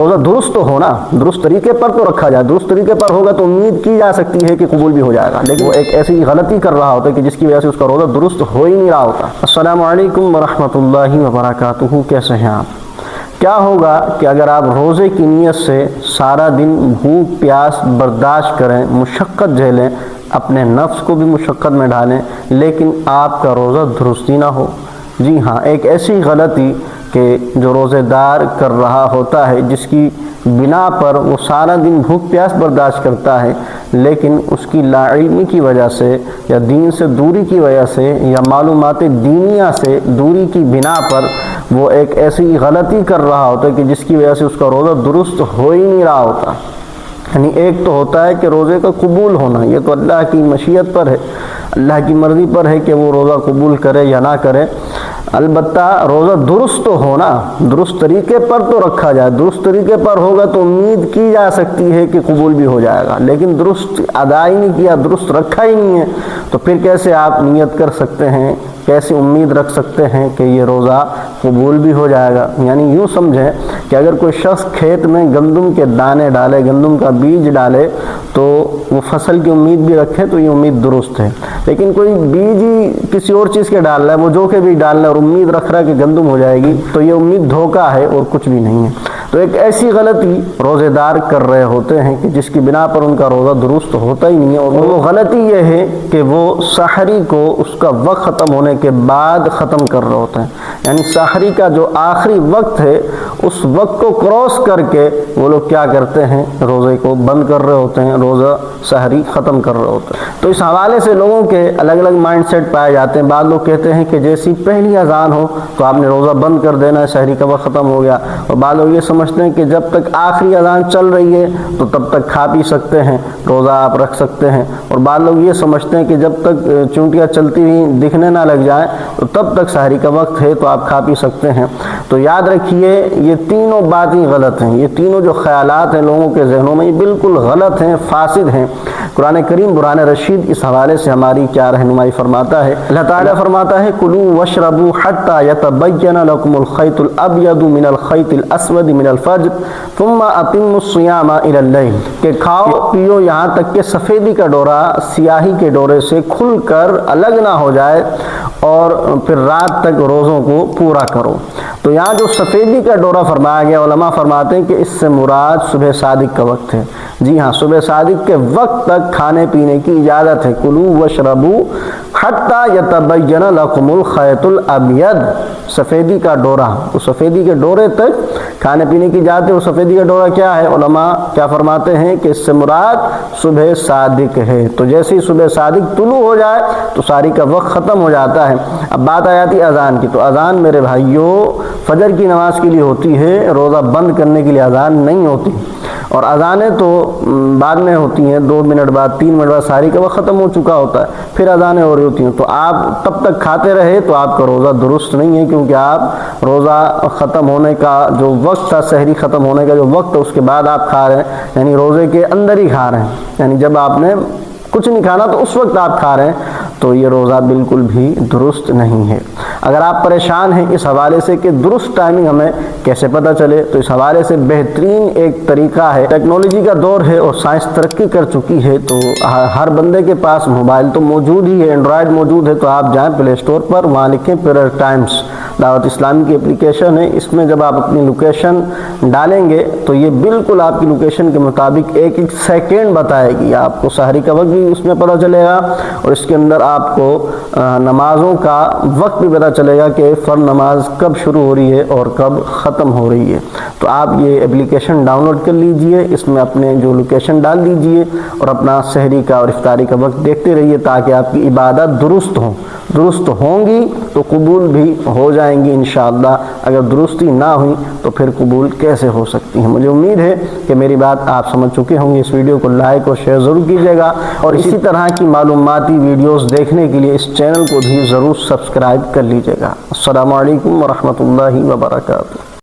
روزہ درست تو ہونا، درست طریقے پر تو رکھا جائے، درست طریقے پر ہوگا تو امید کی جا سکتی ہے کہ قبول بھی ہو جائے گا۔ لیکن وہ ایک ایسی غلطی کر رہا ہوتا ہے کہ جس کی وجہ سے اس کا روزہ درست ہو ہی نہیں رہا ہوتا۔ السلام علیکم ورحمۃ اللہ وبرکاتہ، کیسے ہیں آپ؟ کیا ہوگا کہ اگر آپ روزے کی نیت سے سارا دن بھوک، پیاس برداشت کریں، مشقت جھیلیں، اپنے نفس کو بھی مشقت میں ڈالیں لیکن آپ کا روزہ درستی نہ ہو۔ جی ہاں ایک ایسی غلطی کہ جو روزے دار کر رہا ہوتا ہے، جس کی بنا پر وہ سارا دن بھوک پیاس برداشت کرتا ہے، لیکن اس کی لا علمی کی وجہ سے یا دین سے دوری کی وجہ سے یا معلومات دینیا سے دوری کی بنا پر وہ ایک ایسی غلطی کر رہا ہوتا ہے کہ جس کی وجہ سے اس کا روزہ درست ہو ہی نہیں رہا ہوتا۔ یعنی ایک تو ہوتا ہے کہ روزے کا قبول ہونا، یہ تو اللہ کی مشیت پر ہے۔ اللہ کی مرضی پر ہے کہ وہ روزہ قبول کرے یا نہ کرے۔ البتہ روزہ درست تو ہونا، درست طریقے پر تو رکھا جائے، درست طریقے پر ہوگا تو امید کی جا سکتی ہے کہ قبول بھی ہو جائے گا، لیکن درست ادا ہی نہیں کیا، درست رکھا ہی نہیں ہے، تو پھر کیسے آپ نیت کر سکتے ہیں، کیسے امید رکھ سکتے ہیں کہ یہ روزہ قبول بھی ہو جائے گا؟ یعنی یوں سمجھیں کہ اگر کوئی شخص کھیت میں گندم کے دانے ڈالے، گندم کا بیج ڈالے تو وہ فصل کی امید بھی رکھے تو یہ امید درست ہے۔ لیکن کوئی بیج ہی کسی اور چیز کے ڈال رہا ہے، وہ جو کہ بھی ڈال رہا ہے اور امید رکھ رہا ہے کہ گندم ہو جائے گی، تو یہ امید دھوکہ ہے اور کچھ بھی نہیں ہے۔ تو ایک ایسی غلطی روزے دار کر رہے ہوتے ہیں کہ جس کی بنا پر ان کا روزہ درست ہوتا ہی نہیں ہے اور وہ غلطی یہ ہے کہ وہ سحری کو اس کا وقت ختم ہونے کے بعد ختم کر رہے ہوتے ہیں۔ یعنی سحری کا جو آخری وقت ہے، اس وقت کو کراس کر کے وہ لوگ کیا کرتے ہیں؟ روزے کو بند کر رہے ہوتے ہیں، روزہ سحری ختم کر رہے ہوتے ہیں۔ تو اس حوالے سے لوگوں کے الگ الگ مائنڈ سیٹ پائے جاتے ہیں۔ بعض لوگ کہتے ہیں کہ جیسی پہلی اذان ہو تو آپ نے روزہ بند کر دینا ہے، سحری کا وقت ختم ہو گیا۔ اور بعض لوگ یہ سمجھ سمجھتے ہیں کہ جب تک آخری اذان چل رہی ہے تو تب تک کھا پی سکتے ہیں، روزہ آپ رکھ سکتے ہیں۔ اور بعض لوگ یہ سمجھتے ہیں کہ جب تک چونٹیاں چلتی ہوئی دکھنے نہ لگ جائیں، تو تب تک سحری کا وقت ہے تو آپ کھا پی سکتے ہیں۔ تو یاد رکھیے، یہ تینوں باتیں غلط ہیں۔ یہ تینوں جو خیالات ہیں لوگوں کے ذہنوں میں، یہ بالکل غلط ہیں، فاسد ہیں۔ قرآن کریم بران رشید اس حوالے سے ہماری کیا رہنمائی فرماتا ہے۔ اللہ تعالیٰ فرماتا ہے کلو وشربو حتى يتبين لكم الخيط الابيض من الخيط الاسود من الفجر، ثم اتموا الصيام الى الليل کہ کھاؤ، پیو یہاں تک کہ سفیدی کا ڈورا سیاہی کے ڈورے سے کھل کر الگ نہ ہو جائے اور پھر رات تک روزوں کو پورا کرو۔ تو یہاں جو سفیدی کا ڈورا فرمایا گیا، علماء فرماتے ہیں کہ اس سے مراد صبح صادق کا وقت ہے۔ جی ہاں صبح صادق کے وقت تک کھانے پینے کی اجازت ہے۔ کلو وشربو حتیٰ یتبین لکم الخیط الابید۔ سفیدی کا ڈورا، اس سفیدی کے ڈورے تک کھانے پینے کی جاتے ہے، وہ سفیدی کا ڈورا کیا ہے؟ علماء کیا فرماتے ہیں کہ اس سے مراد صبح صادق ہے۔ تو جیسے ہی صبح صادق طلوع ہو جائے، تو ساری کا وقت ختم ہو جاتا ہے۔ اب بات آ جاتی اذان کی۔ تو اذان میرے بھائیوں فجر کی نماز کے لیے ہوتی ہے، روزہ بند کرنے کے لیے اذان نہیں ہوتی۔ اور اذانیں تو بعد میں ہوتی ہیں، دو منٹ بعد، تین منٹ بعد، ساری کا وقت ختم ہو چکا ہوتا ہے، پھر اذانیں ہو رہی ہوتی ہیں۔ تو آپ تب تک کھاتے رہے تو آپ کا روزہ درست نہیں ہے، کیونکہ آپ روزہ ختم ہونے کا جو وقت تھا، سحری ختم ہونے کا جو وقت ہے، اس کے بعد آپ کھا رہے ہیں۔ یعنی روزے کے اندر ہی کھا رہے ہیں۔ یعنی جب آپ نے کچھ نہیں کھانا تو اس وقت آپ کھا رہے ہیں۔ تو یہ روزہ بالکل بھی درست نہیں ہے۔ اگر آپ پریشان ہیں اس حوالے سے کہ درست ٹائمنگ ہمیں کیسے پتہ چلے، تو اس حوالے سے بہترین ایک طریقہ ہے۔ ٹیکنالوجی کا دور ہے اور سائنس ترقی کر چکی ہے، تو ہر بندے کے پاس موبائل تو موجود ہی ہے اینڈرائڈ موجود ہے، تو آپ جائیں پلے اسٹور پر، وہاں لکھیں پیرر ٹائمس دعوت اسلامی کی اپلیکیشن ہے، اس میں جب آپ اپنی لوکیشن ڈالیں گے، تو یہ بالکل آپ کی لوکیشن کے مطابق ایک ایک سیکنڈ بتائے گی۔ آپ کو سحری کا وقت بھی اس میں پتہ چلے گا اور اس کے اندر آپ کو نمازوں کا وقت بھی پتہ چلے گا کہ فر نماز کب شروع ہو رہی ہے اور کب ختم ہو رہی ہے۔ تو آپ یہ اپلیکیشن ڈاؤن لوڈ کر لیجیے، اس میں اپنے جو لوکیشن ڈال دیجیے اور اپنا سحری کا اور افطاری کا وقت دیکھتے رہیے تاکہ آپ کی عبادت درست ہوں۔ درست ہوں گی تو قبول بھی ہو جائیں گی انشاءاللہ۔ اگر درستی نہ ہوئی تو پھر قبول کیسے ہو سکتی ہیں مجھے امید ہے کہ میری بات آپ سمجھ چکے ہوں گے۔ اس ویڈیو کو لائک اور شیئر ضرور کیجیے گا۔ اور اسی طرح کی معلوماتی ویڈیوز دیکھنے کے لیے اس چینل کو بھی ضرور سبسکرائب کر لیجیے گا۔ السلام علیکم ورحمۃ اللہ وبرکاتہ۔